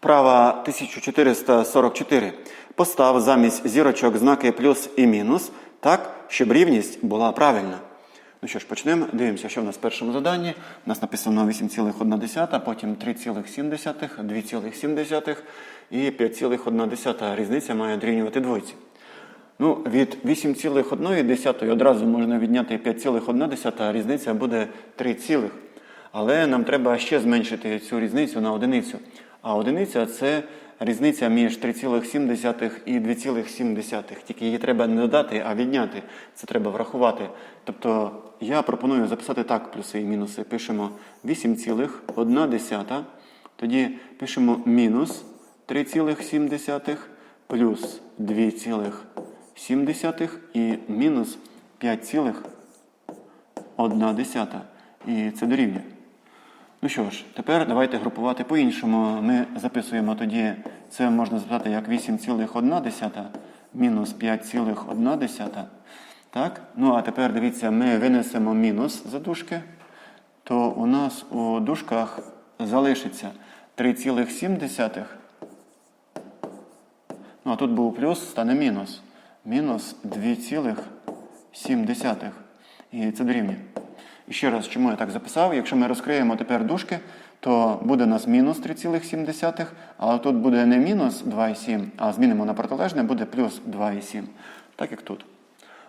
Вправа 1444. Постав замість зірочок знаки плюс і мінус так, щоб рівність була правильна. Ну що ж, почнемо. Дивимося, що в нас в першому заданні. У нас написано 8,1, потім 3,7, 2,7 і 5,1. Різниця має дорівнювати двойці. Ну, від 8,1 одразу можна відняти 5,1, а різниця буде 3, цілих. але нам треба ще зменшити цю різницю на одиницю. А одиниця це різниця між 3,7 і 2,7. Тільки її треба не додати, а відняти. Це треба врахувати. Тобто я пропоную записати так плюси і мінуси. Пишемо 8,1, тоді пишемо мінус 3,7 плюс 2,7 і мінус 5,1. І це дорівнює. Ну що ж, тепер давайте групувати по-іншому. Ми записуємо тоді, це можна записати як 8,1 мінус 5,1. Так? Ну а тепер дивіться, ми винесемо мінус за дужки, то у нас у дужках залишиться 3,7. Ну, а тут був плюс, стане мінус. Мінус 2,7. І це дорівнює. І ще раз, чому я так записав? Якщо ми розкриємо тепер дужки, то буде у нас мінус 3,7, але тут буде не мінус 2,7, а змінимо на протилежне, буде плюс 2,7. Так як тут.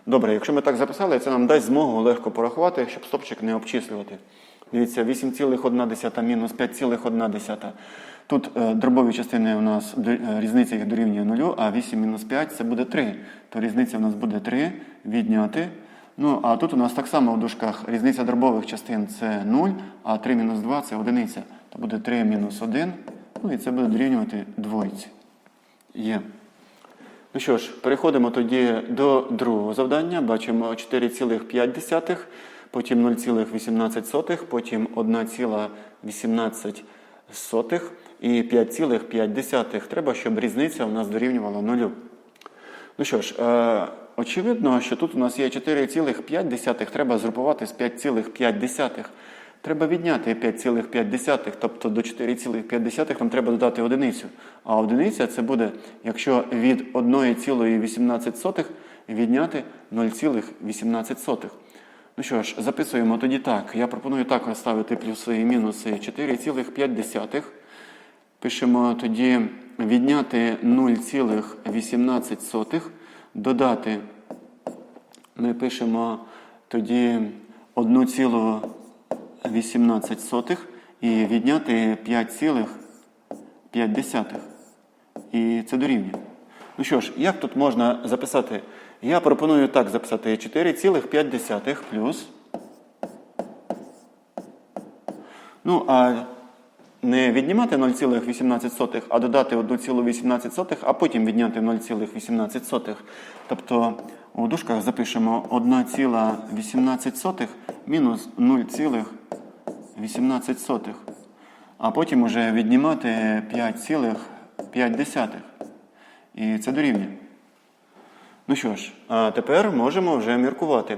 Добре, якщо ми так записали, це нам дасть змогу легко порахувати, щоб стопчик не обчислювати. Дивіться, 8,1 мінус 5,1. Тут е, дробові частини у нас е, різниця їх дорівнює 0, а 8 мінус 5 це буде 3. То різниця у нас буде 3 відняти. Ну, а тут у нас так само в дужках різниця дробових частин це 0, а 3 мінус 2 це одиниця. То буде 3 мінус 1. Ну і це буде дорівнювати двойці. Є. Ну що ж, переходимо тоді до другого завдання. Бачимо 4,5, потім 0,18, потім 1,18 і 5,5. Треба, щоб різниця у нас дорівнювала 0. Ну що ж, е, очевидно, що тут у нас є 4,5, треба згрупувати з 5,5. Треба відняти 5,5, тобто до 4,5 нам треба додати одиницю. А одиниця це буде, якщо від 1,18 відняти 0,18. Ну що ж, записуємо тоді так. Я пропоную так розставити плюси і мінуси 4,5. Пишемо тоді відняти 0,18, додати, ми пишемо тоді 1,18 і відняти 5,5. І це дорівнює. Ну що ж, як тут можна записати? Я пропоную так записати 4,5 плюс. Ну, а не віднімати 0,18, а додати 1,18, а потім відняти 0,18. Тобто у дужках запишемо 1,18 мінус 0,18. А потім вже віднімати 5,5. І це дорівнює. Ну що ж, а тепер можемо вже міркувати.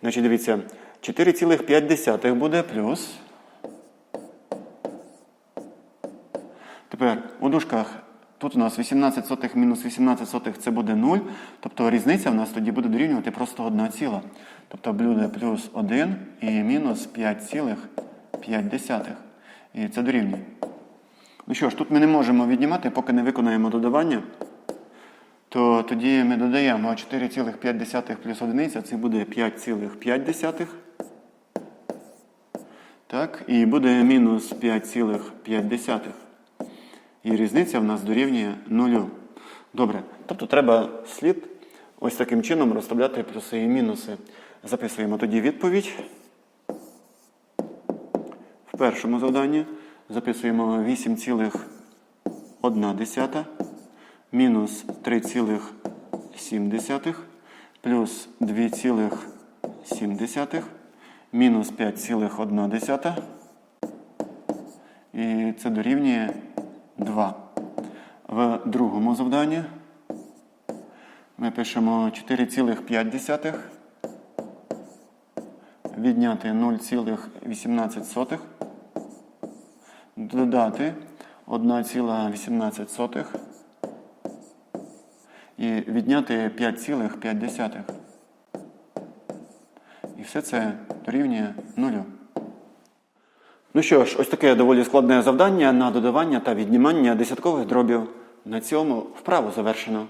Значить, дивіться, 4,5 буде плюс. Тепер у дужках тут у нас 18 сотих мінус 18 сотих це буде 0. Тобто різниця в нас тоді буде дорівнювати просто 1 ціла. Тобто буде плюс 1 і мінус 5,5. І це дорівнює. Ну що ж, тут ми не можемо віднімати, поки не виконаємо додавання. То тоді ми додаємо 4,5 плюс 1, це буде 5,5. Так, і буде мінус 5,5. І різниця в нас дорівнює нулю. Добре. Тобто треба слід ось таким чином розставляти плюси і мінуси. Записуємо тоді відповідь. В першому завданні записуємо 8,1 мінус 3,7 плюс 2,7 мінус 5,1. І це дорівнює 2. В другому завданні ми пишемо 4,5 відняти 0,18, додати 1,18 і відняти 5,5. І все це дорівнює нулю. Ну що ж, ось таке доволі складне завдання на додавання та віднімання десяткових дробів. На цьому вправо завершено.